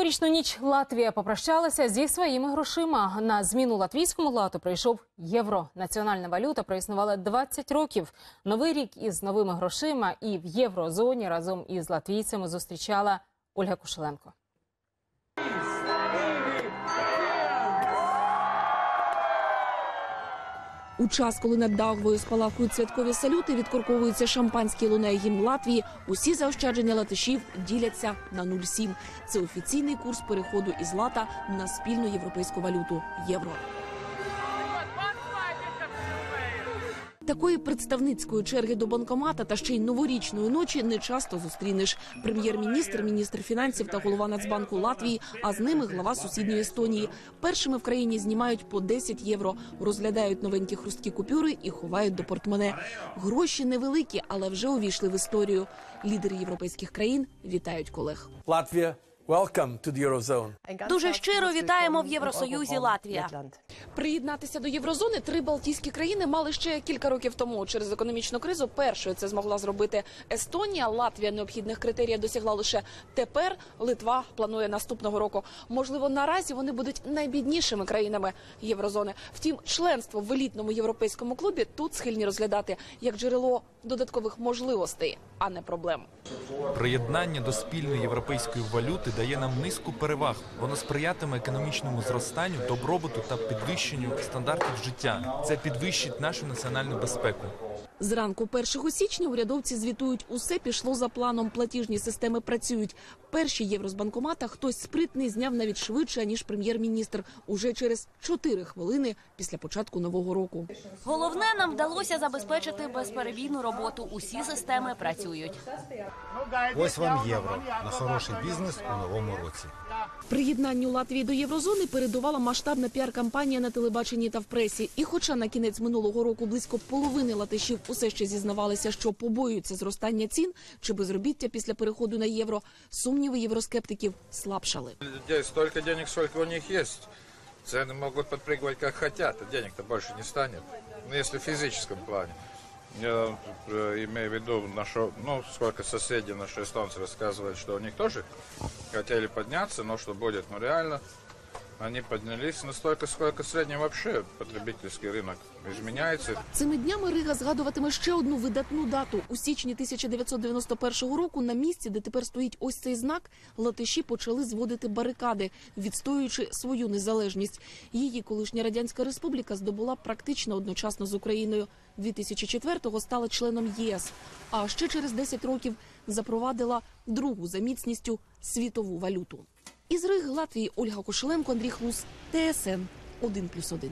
новорічну ніч Латвія попрощалася зі своїми грошима. На зміну латвійському лату прийшов євро. Національна валюта проіснувала 20 років. Новий рік із новими грошима і в єврозоні разом із латвійцями зустрічала Ольга Кушеленко. У час, коли над Дагвою спалахують святкові салюти, відкорковуються шампанські лунає гімн Латвії. Усі заощадження латишів діляться на 0,7. Це офіційний курс переходу із лата на спільну європейську валюту євро. Такої представницької черги до банкомата та ще й новорічної ночі не часто зустрінеш. Прем'єр-міністр, міністр фінансів та голова Нацбанку Латвії, а з ними глава сусідньої Естонії. Першими в країні знімають по 10 євро, розглядають новенькі хрусткі купюри і ховають до портмоне. Гроші невеликі, але вже увійшли в історію. Лідери європейських країн вітають колег. Latvia, welcome to the Eurozone. Дуже щиро вітаємо в Євросоюзі Латвія. Приєднатися до єврозони три балтійські країни мали ще кілька років тому. Через економічну кризу першою це змогла зробити Естонія. Латвія необхідних критеріїв досягла лише тепер. Литва планує наступного року. Можливо, наразі вони будуть найбіднішими країнами єврозони. Втім, членство в елітному європейському клубі тут схильні розглядати як джерело додаткових можливостей, а не проблем. Приєднання до спільної європейської валюти дає нам низку переваг. Воно сприятиме економічному зростанню, добробуту та підвищенню стандартів життя. Це підвищить нашу національну безпеку. Зранку 1 січня урядовці звітують, усе пішло за планом. Платіжні системи працюють. Перші євро з банкомата хтось спритний зняв навіть швидше ніж прем'єр-міністр. Уже через 4 хвилини після початку нового року. Головне, нам вдалося забезпечити безперебійну роботу. Усі системи працюють. Ось вам євро на хороший бізнес у новому році. Приєднанню Латвії до єврозони передувала масштабна піар-кампанія на телебаченні та в пресі. І, хоча на кінець минулого року близько половини латишів усе ще зізнавалися, що побоюються зростання цін чи безробіття після переходу на євро, сумніви євроскептиків слабшали. Здесь столько денег, сколько у них есть. Цены могут подпрыгивать как хотят, а денег-то больше не станет. Ну, если в физическом плане. Я э, имею в виду, нашу, ну, сколько соседей наши эстонцы рассказывают, что у них тоже хотели подняться, но что будет, ну, реально, они поднялись настолько, сколько средний вообще потребительский рынок изменяется. Цими днями Рига згадуватиме ще одну видатну дату. У січні 1991 року на місці, де тепер стоїть ось цей знак, латиші почали зводити барикади, відстоюючи свою незалежність. Її колишня радянська республіка здобула практично одночасно з Україною. 2004-го стала членом єС. А ще через 10 років запровадила другу за міцністю світову валюту. Із Риги Латвії Ольга Кошеленко, Андрій Хлус, ТСН 1+,1.